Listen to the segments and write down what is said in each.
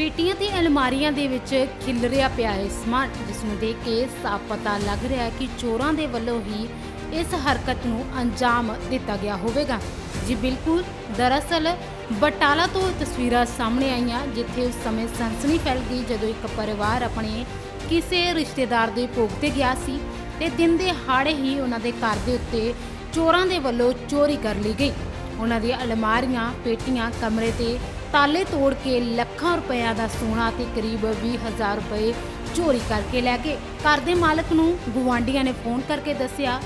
ਪੇਟੀਆਂ ਤੇ ਅਲਮਾਰੀਆਂ ਦੇ ਵਿੱਚ ਖਿਲਰਿਆ ਪਿਆ ਹੈ ਸਮਾਨ ਜਿਸ ਨੂੰ ਦੇਖ ਕੇ ਸਾਫ਼ ਪਤਾ ਲੱਗ ਰਿਹਾ ਹੈ ਕਿ ਚੋਰਾਂ ਦੇ ਵੱਲੋਂ ਹੀ ਇਸ ਹਰਕਤ ਨੂੰ ਅੰਜਾਮ ਦਿੱਤਾ ਗਿਆ ਹੋਵੇਗਾ। ਜੀ ਬਿਲਕੁਲ, ਦਰਅਸਲ ਬਟਾਲਾ ਤੋਂ ਤਸਵੀਰਾਂ ਸਾਹਮਣੇ ਆਈਆਂ, ਜਿੱਥੇ ਉਸ ਸਮੇਂ ਸਨਸਨੀ ਫੈਲ ਗਈ ਜਦੋਂ ਇੱਕ ਪਰਿਵਾਰ ਆਪਣੇ ਕਿਸੇ ਰਿਸ਼ਤੇਦਾਰ ਦੇ ਭੋਗ ਤੇ ਗਿਆ ਸੀ ਤੇ ਦਿਨ ਦੇ ਹਾੜੇ ਹੀ ਉਹਨਾਂ ਦੇ ਘਰ ਦੇ ਉੱਤੇ ਚੋਰਾਂ ਦੇ ਵੱਲੋਂ ਚੋਰੀ ਕਰ ਲਈ ਗਈ। ਉਹਨਾਂ ਦੀਆਂ ਅਲਮਾਰੀਆਂ, ਪੇਟੀਆਂ, ਕਮਰੇ ਤੇ ਤਾਲੇ ਤੋੜ ਕੇ ਲੱਖਾਂ ਰੁਪਏ ਦਾ ਸੋਨਾ ਤੇ ਕਰੀਬ 20000 ਰੁਪਏ ਚੋਰੀ ਕਰਕੇ ਲੈ ਗਏ। ਘਰ ਦੇ ਮਾਲਕ ਨੂੰ ਗੁਆਂਢੀਆਂ ਨੇ ਫੋਨ ਕਰਕੇ ਦੱਸਿਆ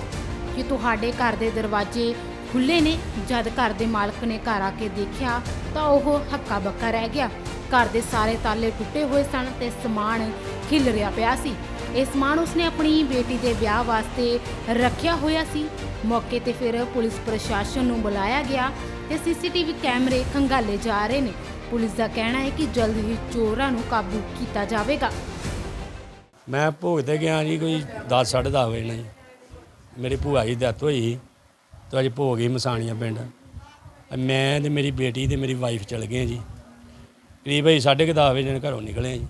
ਕਿ ਤੁਹਾਡੇ ਘਰ ਦੇ ਦਰਵਾਜ਼ੇ ਖੁੱਲੇ ਨੇ। ਜਦ ਘਰ ਦੇ ਮਾਲਕ ਨੇ ਘਰ ਆ ਕੇ ਦੇਖਿਆ ਤਾਂ ਉਹ ਹੱਕਾ ਬੱਕਾ ਰਹਿ ਗਿਆ। ਘਰ ਦੇ ਸਾਰੇ ਤਾਲੇ ਟੁੱਟੇ ਹੋਏ ਸਨ ਤੇ ਸਮਾਨ ਖਿਲ ਰਿਹਾ ਪਿਆ ਸੀ। ਇਹ ਸਮਾਨ ਉਸਨੇ ਆਪਣੀ ਬੇਟੀ ਦੇ ਵਿਆਹ ਵਾਸਤੇ ਰੱਖਿਆ ਹੋਇਆ ਸੀ। ਮੌਕੇ ਤੇ ਫਿਰ ਪੁਲਿਸ ਪ੍ਰਸ਼ਾਸਨ ਨੂੰ ਬੁਲਾਇਆ ਗਿਆ ਤੇ ਸੀਸੀਟੀਵੀ ਕੈਮਰੇ ਖੰਗਾਲੇ ਜਾ ਰਹੇ ਨੇ। ਪੁਲਿਸ ਦਾ ਕਹਿਣਾ ਹੈ ਕਿ ਜਲਦ ਹੀ ਚੋਰਾਂ ਨੂੰ ਕਾਬੂ ਕੀਤਾ ਜਾਵੇਗਾ। ਮੈਂ ਭੋਗ ਤੇ ਗਿਆ ਜੀ, ਕੋਈ 10 10:30 ਵਜੇ ਨਾਲ ਜੀ। ਮੇਰੀ ਭੂਆ ਜੀ ਦੀ ਡੈਥ ਹੋਈ ਸੀ ਤੇ ਅੱਜ ਭੋਗ ਹੀ ਮਸਾਣੀਆਂ ਪਿੰਡ। ਮੈਂ ਤੇ ਮੇਰੀ ਬੇਟੀ ਤੇ ਮੇਰੀ ਵਾਈਫ ਚਲ ਗਏ ਜੀ। ਕਰੀਬ ਅਸੀਂ 10:30 ਵਜੇ ਨਾਲ ਘਰੋਂ ਨਿਕਲੇ ਜੀ।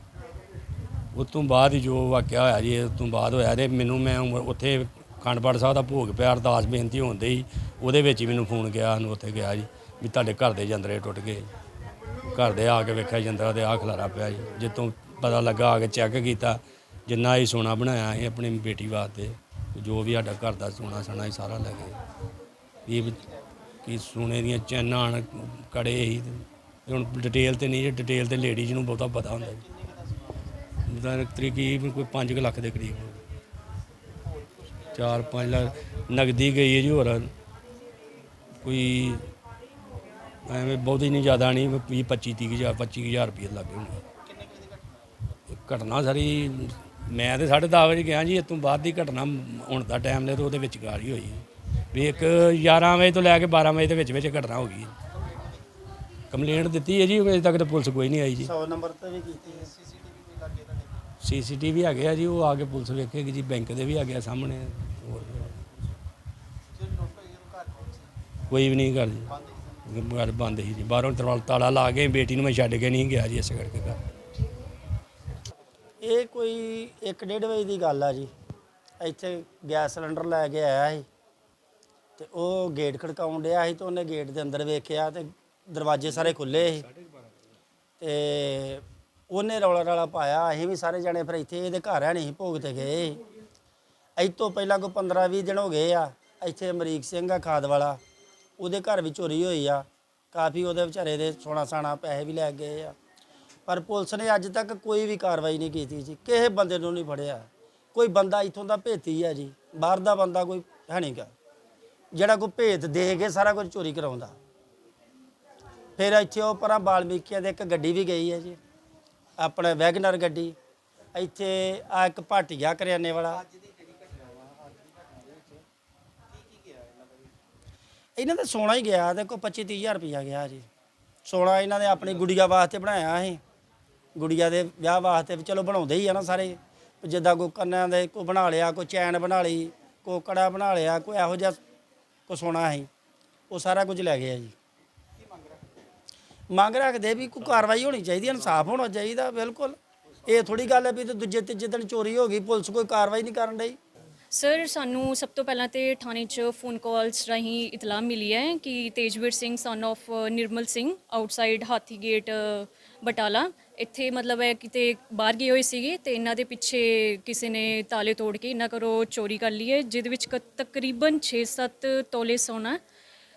ਉਸ ਤੋਂ ਬਾਅਦ ਹੀ ਜੋ ਵਾਕਿਆ ਹੋਇਆ ਜੀ ਉਸ ਤੋਂ ਬਾਅਦ ਹੋਇਆ ਤੇ ਮੈਨੂੰ ਮੈਂ ਉਮ- ਉੱਥੇ ਖੰਡਪੜ ਸਾਹਿਬ ਦਾ ਭੋਗ ਪਿਆ ਅਰਦਾਸ ਬੇਨਤੀ ਹੁੰਦੇ ਹੀ ਉਹਦੇ ਵਿੱਚ ਹੀ ਮੈਨੂੰ ਫੋਨ ਗਿਆ ਨੂੰ ਉੱਥੇ ਗਿਆ ਜੀ ਵੀ ਤੁਹਾਡੇ ਘਰ ਦੇ ਜੰਦਰੇ ਟੁੱਟ ਗਏ ਘਰ ਦੇ ਆ ਕੇ ਵੇਖਿਆ ਜੰਦਰਾ ਤੇ ਆ ਖਲਾਰਾ ਪਿਆ ਜੀ। ਜਿੱਤੋਂ ਪਤਾ ਲੱਗਾ ਆ ਕੇ ਚੈੱਕ ਕੀਤਾ ਜਿੰਨਾ ਹੀ ਸੋਨਾ ਬਣਾਇਆ ਸੀ ਆਪਣੀ ਬੇਟੀ ਵਾਸਤੇ ਜੋ ਵੀ ਸਾਡਾ ਘਰ ਦਾ ਸੋਨਾ ਸਣਾ ਹੀ ਸਾਰਾ ਲੈ ਗਏ। ਇਹ ਕੀ ਸੋਨੇ ਦੀਆਂ ਚੈਨਾਂ ਹਨ, ਕੜੇ ਹੀ ਹੁਣ ਡਿਟੇਲ ਤੇ ਨਹੀਂ ਜੇ ਡਿਟੇਲ ਤੇ ਲੇਡੀਜ਼ ਨੂੰ ਬਹੁਤਾ ਪਤਾ ਹੁੰਦਾ ਜੀ। ਉਹਦਾ ਤਕਰੀਬਨ ਕੋਈ 5 ਲੱਖ ਦੇ ਕਰੀਬ 4-5 ਲੱਖ, ਨਗਦੀ ਗਈ ਹੈ ਜੀ ਹੋਰ। ਕੋਈ ਐਵੇਂ ਬਹੁਤੀ ਨਹੀਂ, ਜ਼ਿਆਦਾ ਨਹੀਂ 20 25 30 ਹਜ਼ਾਰ 25 ਹਜ਼ਾਰ ਰੁਪਏ ਲੱਗੇ ਹੋਣੇ ਘਟਨਾ ਸਾਰੀ, ਮੈਂ ਤੇ 10:30 ਵਜੇ ਗਿਆ ਜੀ ਇਸ ਤੋਂ ਬਾਅਦ ਦੀ ਘਟਨਾ ਹੁਣ ਦਾ ਟਾਈਮ ਲੈ ਤੇ ਉਹਦੇ ਵਿੱਚ ਗਾਰੀ ਹੋਈ। ਵੀ ਇੱਕ 11 ਵਜੇ ਤੋਂ ਲੈ ਕੇ 12 ਵਜੇ ਦੇ ਵਿੱਚ ਵਿੱਚ ਘਟਨਾ ਹੋ ਗਈ। ਕੰਪਲੇਂਟ ਦਿੱਤੀ ਹੈ ਜੀ, ਅਜੇ ਤੱਕ ਤਾਂ ਪੁਲਿਸ ਕੋਈ ਨਹੀਂ ਆਈ ਜੀ। 100 ਨੰਬਰ ਤੇ ਵੀ ਕੀਤੀ ਹੈ। ਸੀਸੀਟੀਵੀ ਹੈਗੇ ਆ ਜੀ, ਉਹ ਆ ਕੇ ਪੁਲਿਸ ਵੇਖੇਗੀ ਜੀ, ਬੈਂਕ ਦੇ ਵੀ ਹੈਗੇ ਆ ਸਾਹਮਣੇ। ਹੋਰ ਕੋਈ ਵੀ ਨਹੀਂ ਕਰ ਜੀ। ਘਰ ਬੰਦ ਸੀ ਜੀ। ਬਾਹਰੋਂ ਤਰਵਾਲ ਤਾਲਾ ਲਾ ਕੇ ਬੇਟੀ ਨੂੰ ਮੈਂ ਛੱਡ ਕੇ ਨਹੀਂ ਗਿਆ ਜੀ ਇਸੇ ਕਰਕੇ ਘਰ। ਇਹ ਕੋਈ 1:30 ਵਜੇ ਦੀ ਗੱਲ ਆ ਜੀ। ਇੱਥੇ ਗੈਸ ਸਿਲੰਡਰ ਲੈ ਕੇ ਆਇਆ ਸੀ ਤੇ ਉਹ ਗੇਟ ਖੜਕਾਉਣ ਡਿਆ ਸੀ ਤੇ ਉਹਨੇ ਗੇਟ ਦੇ ਅੰਦਰ ਵੇਖਿਆ ਤੇ ਦਰਵਾਜ਼ੇ ਸਾਰੇ ਖੁੱਲੇ ਸੀ। ਤੇ ਉਹਨੇ ਰੌਲਾ ਰਾਲਾ ਪਾਇਆ, ਅਸੀਂ ਵੀ ਸਾਰੇ ਜਣੇ ਫਿਰ ਇੱਥੇ ਇਹਦੇ ਘਰ ਹੈ ਨਹੀਂ ਭੋਗ ਤੇ ਗਏ ਇਹ ਤੋਂ ਪਹਿਲਾਂ ਕੋਈ 15 20 ਦਿਨ ਹੋ ਗਏ ਆ, ਇੱਥੇ ਅਮਰੀਕ ਸਿੰਘ ਆ ਖਾਦ ਵਾਲਾ, ਉਹਦੇ ਘਰ ਵੀ ਚੋਰੀ ਹੋਈ ਆ। ਕਾਫੀ ਉਹਦੇ ਵਿਚਾਰੇ ਦੇ ਸੋਨਾ ਸਾਣਾ ਪੈਸੇ ਵੀ ਲੈ ਗਏ ਆ। ਪਰ ਪੁਲਿਸ ਨੇ ਅੱਜ ਤੱਕ ਕੋਈ ਵੀ ਕਾਰਵਾਈ ਨਹੀਂ ਕੀਤੀ ਜੀ, ਕਿਸੇ ਬੰਦੇ ਨੂੰ ਨਹੀਂ ਫੜਿਆ। ਕੋਈ ਬੰਦਾ ਇੱਥੋਂ ਦਾ ਭੇਤੀ ਆ ਜੀ, ਬਾਹਰ ਦਾ ਬੰਦਾ ਕੋਈ ਹੈ ਨਹੀਂਗਾ ਜਿਹੜਾ ਕੋਈ ਭੇਤ ਦੇ ਕੇ ਸਾਰਾ ਕੁਝ ਚੋਰੀ ਕਰਾਉਂਦਾ। ਫਿਰ ਇੱਥੇ ਉਹ ਪਰਾਂ ਬਾਲਮੀਕੀਆਂ ਦੇ ਇੱਕ ਗੱਡੀ ਵੀ ਗਈ ਹੈ ਜੀ। ਆਪਣੇ ਵੈਗਨਰ ਗੱਡੀ, ਇੱਥੇ ਆ ਇੱਕ ਭਾਟੀਆ ਕਰਿਆਨੇ ਵਾਲਾ। ਇਹਨਾਂ ਦਾ ਸੋਨਾ ਹੀ ਗਿਆ, ਦੇਖੋ 25 30000 ਰੁਪਇਆ ਗਿਆ ਜੀ। ਸੋਨਾ ਇਹਨਾਂ ਨੇ ਆਪਣੀ ਗੁੜੀਆ ਵਾਸਤੇ ਬਣਾਇਆ ਸੀ। ਗੁੜੀਆ ਦੇ ਵਿਆਹ ਵਾਸਤੇ ਵੀ ਚਲੋ ਬਣਾਉਂਦੇ ਹੀ ਆ ਨਾ ਸਾਰੇ। ਜਿੱਦਾਂ ਕੋਈ ਕੰਨਾਂ ਦੇ ਕੋਈ ਬਣਾ ਲਿਆ, ਕੋਈ ਚੈਨ ਬਣਾ ਲਈ ਕੋ ਕੜਾ ਬਣਾ ਲਿਆ, ਕੋਈ ਇਹੋ ਜਿਹਾ ਕੋ ਸੋਨਾ ਸੀ। ਉਹ ਸਾਰਾ ਕੁਝ ਲੈ ਗਿਆ ਜੀ। ਮੰਗ ਰੱਖਦੇ ਵੀ ਕੋਈ ਕਾਰਵਾਈ ਹੋਣੀ ਚਾਹੀਦੀ, ਇਨਸਾਫ ਹੋਣਾ ਚਾਹੀਦਾ, ਬਿਲਕੁਲ। ਇਹ ਥੋੜੀ ਗੱਲ ਹੈ ਵੀ ਤੇ ਦੂਜੇ ਤੀਜੇ ਦਿਨ ਚੋਰੀ ਹੋ ਗਈ, ਪੁਲਿਸ ਕੋਈ ਕਾਰਵਾਈ ਨਹੀਂ ਕਰਨ ਡਈ। ਸਰ, ਸਾਨੂੰ ਸਭ ਤੋਂ ਪਹਿਲਾਂ ਤੇ ਥਾਣੇ 'ਚ ਫੋਨ ਕਾਲਸ ਰਾਹੀਂ ਇਤਲਾਹ ਮਿਲੀ ਹੈ ਕਿ Tejvir Singh son of Nirmal Singh outside Hathi gate Batala. ਇੱਥੇ ਮਤਲਬ ਹੈ ਕਿਤੇ ਬਾਹਰ ਗਏ ਹੋਏ ਸੀਗੇ ਤੇ ਇਹਨਾਂ ਦੇ ਪਿੱਛੇ ਕਿਸੇ ਨੇ ਤਾਲੇ ਤੋੜ ਕੇ ਇਹਨਾਂ ਘਰੋਂ ਚੋਰੀ ਕਰ ਲਈ ਹੈ, ਜਿਹਦੇ ਵਿੱਚ ਕ- ਤਕਰੀਬਨ 6-7 ਤੋਲੇ ਸੋਨਾ